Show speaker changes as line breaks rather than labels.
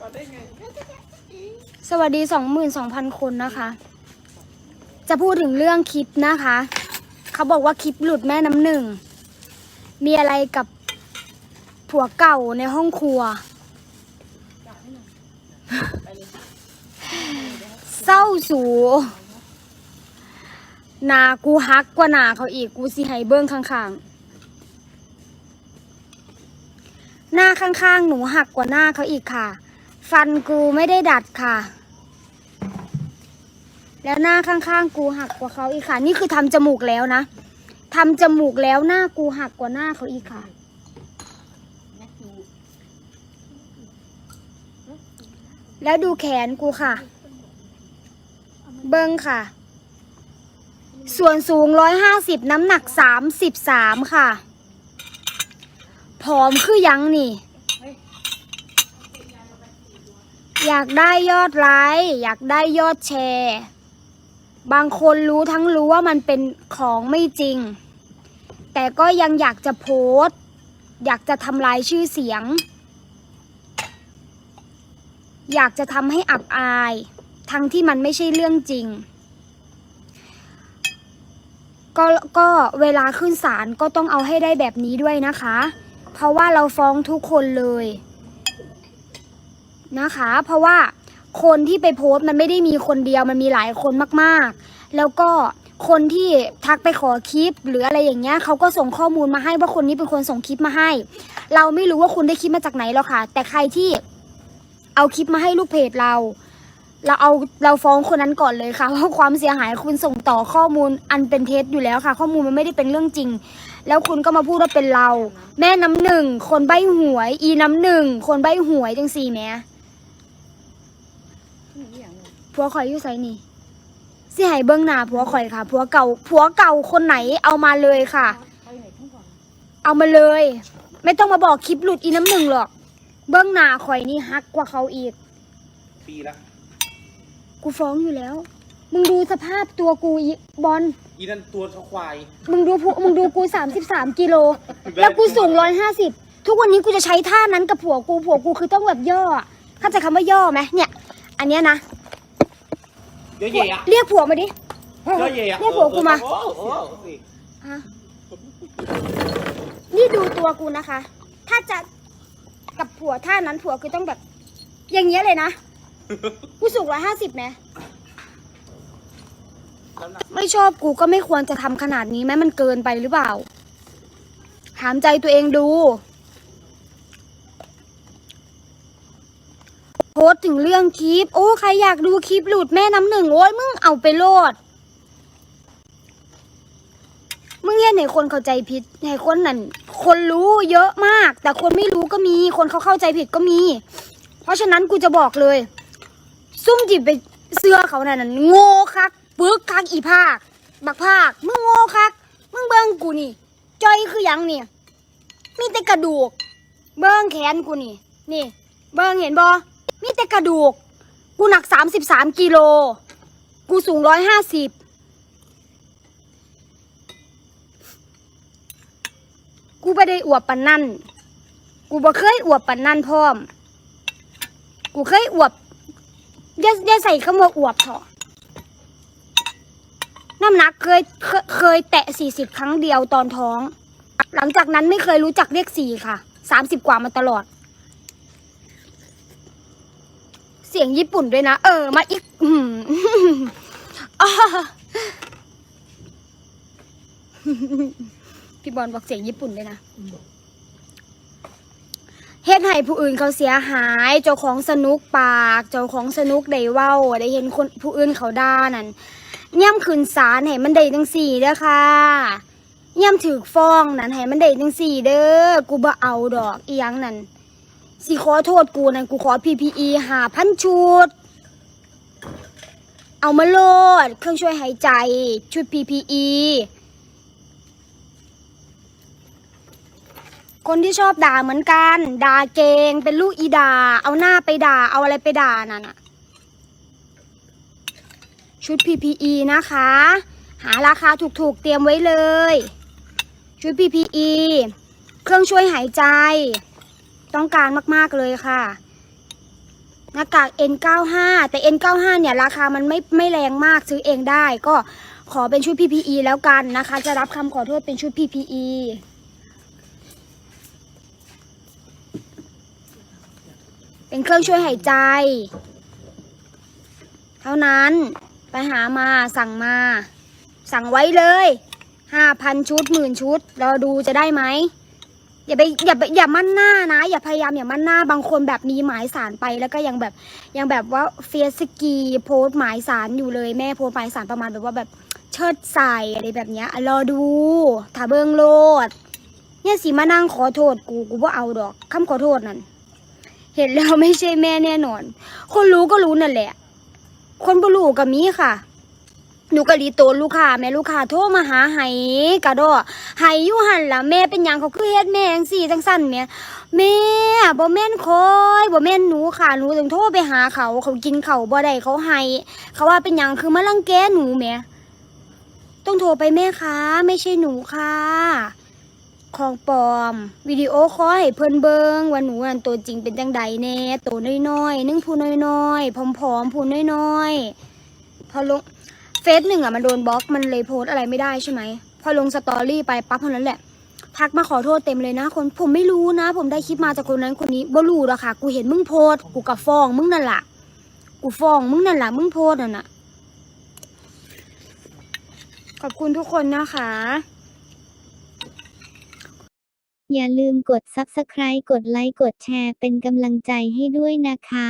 มาได้ไง
สวัสดี 22,000 คนนะคะ จะพูดถึงเรื่องคลิปนะคะ เขาบอกว่าคลิปหลุดแม่น้ำหนึ่ง มีอะไรกับผัวเก่าในห้องครัว เศร้าสูหนากูฮักกว่าหนาเขาอีก กูสิให้เบิ้งข้างๆ หน้าข้างๆ หนูหักกว่าหน้าเขาอีกค่ะ ฟันกูไม่ได้ดัดค่ะ แล้วหน้าข้างๆ กูหักกว่าเขาอีกค่ะ นี่คือทำจมูกแล้วนะทำจมูกแล้วหน้ากูหักกว่าหน้าเขาอีกค่ะ แล้วดูแขนกูค่ะ เบิ้งค่ะ ส่วนสูงร้อยห้าสิบน้ำหนักสามสิบสามค่ะ ผอมคือยังนี่ อยากได้ยอดไลค์อยากได้ยอดแชร์ บางคนรู้ทั้งรู้ว่ามันเป็นของไม่จริง แต่ก็ยังอยากจะโพสอยากจะทำลายชื่อเสียง อยากจะทำให้อับอาย ทั้งที่มันไม่ใช่เรื่องจริง ก็ก็เวลาขึ้นศาลก็ต้องเอาให้ได้แบบนี้ด้วยนะคะ เพราะว่าเราฟ้องทุกคนเลยนะคะ เพราะว่าคนที่ไปโพสต์มันไม่ได้มีคนเดียวมันมีหลายคนมากๆ แล้วก็คนที่ทักไปขอคลิป หรืออะไรอย่างเงี้ยเขาก็ส่งข้อมูลมาให้ว่าคนนี้เป็นคนส่งคลิปมาให้ เราไม่รู้ว่าคุณได้คลิปมาจากไหนหรอกค่ะ แต่ใครที่เอาคลิปมาให้ลูกเพจเรา เราเอาเราฟ้องคนนั้นก่อนเลยค่ะเพราะความเสียหายคุณส่งต่อข้อมูลอันเป็นเท็จอยู่แล้วค่ะ ข้อมูลมันไม่ได้เป็นเรื่องจริง แล้วคุณก็มาพูดว่าเป็นเรา แม่น้ำหนึ่ง คนใบหวย อีน้ำหนึ่ง คนใบหวยจังสี่แหม่ผัวข่อยอยู่ไสนี่สิให้เบิ้งหน้าผัวข่อยค่ะผัวเก่าผัวเก่าคนไหนเอามาเลยค่ะ เอามาเลย ไม่ต้องมาบอกคลิปหลุดอีน้ำหนึ่งหรอก เบิ้งหน้าข่อยนี่ฮักกว่าเขาอีก
ปีละ
กูฟ้องอยู่แล้ว มึงดูสภาพตัวกูอีบอล
อีนั่นตัวเท่าควาย
มึงดูผู้มึงดูกูสามสิบสามกิโล แล้วกูสูงร้อยห้าสิบทุกวันนี้กูจะใช้ท่านั้นกับผัวกู ผัวกูคือต้องแบบย่ออะเข้าใจคำว่าย่อไหมเนี่ย อันเนี้ยนะ
เยอะแยะอะ
เรียกผัวมาดิ
เยอะแยะอะ
เรียกผัวกูมา
โอ้โหสิ
ฮะนี่ดูตัวกูนะคะ ถ้าจะกับผัวท่านั้นผัวคือต้องแบบ อย่างเงี้ยเลยนะ กูสูงร้อยห้าสิบไหม
น้ำหนัก
ไม่ชอบกูก็ไม่ควรจะทำขนาดนี้ไหมมันเกินไปหรือเปล่า ถามใจตัวเองดู โพสต์ถึงเรื่องคลิป โอ้ ใครอยากดูคลิปหลุดแม่น้ำหนึ่ง โอ้ยมึงเอาไปโลด มึงเห็นให้คนเข้าใจผิดให้คนนั่น คนรู้เยอะมาก แต่คนไม่รู้ก็มี คนเขาเข้าใจผิดก็มี เพราะฉะนั้นกูจะบอกเลย ซุ่มจิบไปเสื้อเขานั่นนะโง่คักปึกคักอีภาค บักภาค มึงโง่คัก มึงเบิ้งกูนี่จอยคือหยังนี่ มีแต่กระดูก เบิ้งแขนกูนี่ นี่ เบิ้งเห็นบอมีแต่กระดูก กูหนักสามสิบสามกิโล กูสูงร้อยห้าสิบกูไม่ได้อวบปันนั่น กูบ่เคยอวบปันนั่นพร้อม กูเคยอวบ อย่าอย่าใส่คำว่าอวบเถอะน้ำหนักเคยเคยเคยแตะสี่สิบครั้งเดียวตอนท้อง หลังจากนั้นไม่เคยรู้จักเลขสี่ค่ะสามสิบกว่ามาตลอด เสียงญี่ปุ่นด้วยนะ เออ มาอีกอืมอ้าพี่บอลบอกเสียงญี่ปุ่นด้วยนะ เฮ็ดให้ผู้อื่นเขาเสียหาย เจ้าของสนุกปาก เจ้าของสนุกได้เว้า ได้เห็นคนผู้อื่นเขาด่านั่นย่ำขึ้นศาลให้มันได้จังสี่เด้อค่ะย่ำถือฟ้องนั่นให้มันได้จังสี่เด้อ กูบ่เอาดอกอีหยังนั่นสิขอโทษกูนั่นกูขอ PPE หาพันชุด เอามาโลด เครื่องช่วยหายใจ ชุด PPE คนที่ชอบด่าเหมือนกัน ด่าเกงเป็นลูกอีด่าเอาหน้าไปด่า เอาอะไรไปด่านั่นน่ะชุด PPE นะคะ หาราคาถูกๆเตรียมไว้เลย ชุด PPE เครื่องช่วยหายใจ ต้องการมากๆเลยค่ะ หน้ากาก N95 แต่ N95 เนี่ย ราคามันไม่ไม่แรงมากซื้อเองได้ ก็ขอเป็นชุด PPE แล้วกันนะคะ จะรับคำขอโทษเป็นชุด PPE เป็นเครื่องช่วยหายใจ เท่านั้นไปหามาสั่งมา สั่งไว้เลยห้าพันชุดหมื่นชุดเรอดูจะได้ไหมอย่าไปอย่าไปอย่ามั่นหน้านะ อย่าพยายามอย่ามั่นหน้าบางคนแบบมีหมายสารไปแล้วก็ยังแบบยังแบบว่าเฟียสกีโพสหมายสารอยู่เลยแม่โพสหมายสารประมาณแบบว่าแบบเชิดใส่อะไรแบบเนี้ยรอดูถ้าเบิงโลด เนี่ยสิมานั่งขอโทษกูกูว่าเอาดอกคำขอโทษนั่น เห็นแล้วไม่ใช่แม่แน่นอน คนรู้ก็รู้นั่นแหละ คนบ่รู้ก็มีค่ะหนูก็รีโตลูกค้าแม่ลูกค้าโทรมาหาไห้กะดอไห้อยู่หันล่ะแม่เป็นหยังเขาคือเฮ็ดแม่จังซี่จังซั่นแม่แม่บ่แม่นคอยบ่แม่นหนูค่ะหนูถึงโทรไปหาเขาเขากินเขาบ่ได้เขาให้เขาว่าเป็นหยังคือมารังแกหนูแม่ต้องโทรไปแม่คะไม่ใช่หนูค่ะ ของปลอม วิดีโอคอลให้เพิ่นเบิงว่าหนูอันตัวจริงเป็นจังใดแน่ตัวน้อยๆนึ่งผู้น้อยๆผอมๆผู้น้อยๆพอลงเฟซหนึ่งอะมันโดนบล็อกมันเลยโพสอะไรไม่ได้ใช่ไหมพอลงสตอรี่ไปปั๊บเท่านั้นแหละทักมาขอโทษเต็มเลยนะคนผมไม่รู้นะ ผมได้คลิปมาจากคนนั้นคนนี้บ่รู้หรอกค่ะ กูเห็นมึงโพสกูกับฟ้องมึงนั่นแหละกูฟ้องมึงนั่นแหละมึงโพสนั่นน่ะขอบคุณทุกคนนะคะ
อย่าลืมกด subscribe กดไลค์ กดแชร์เป็นกำลังใจให้ด้วยนะคะ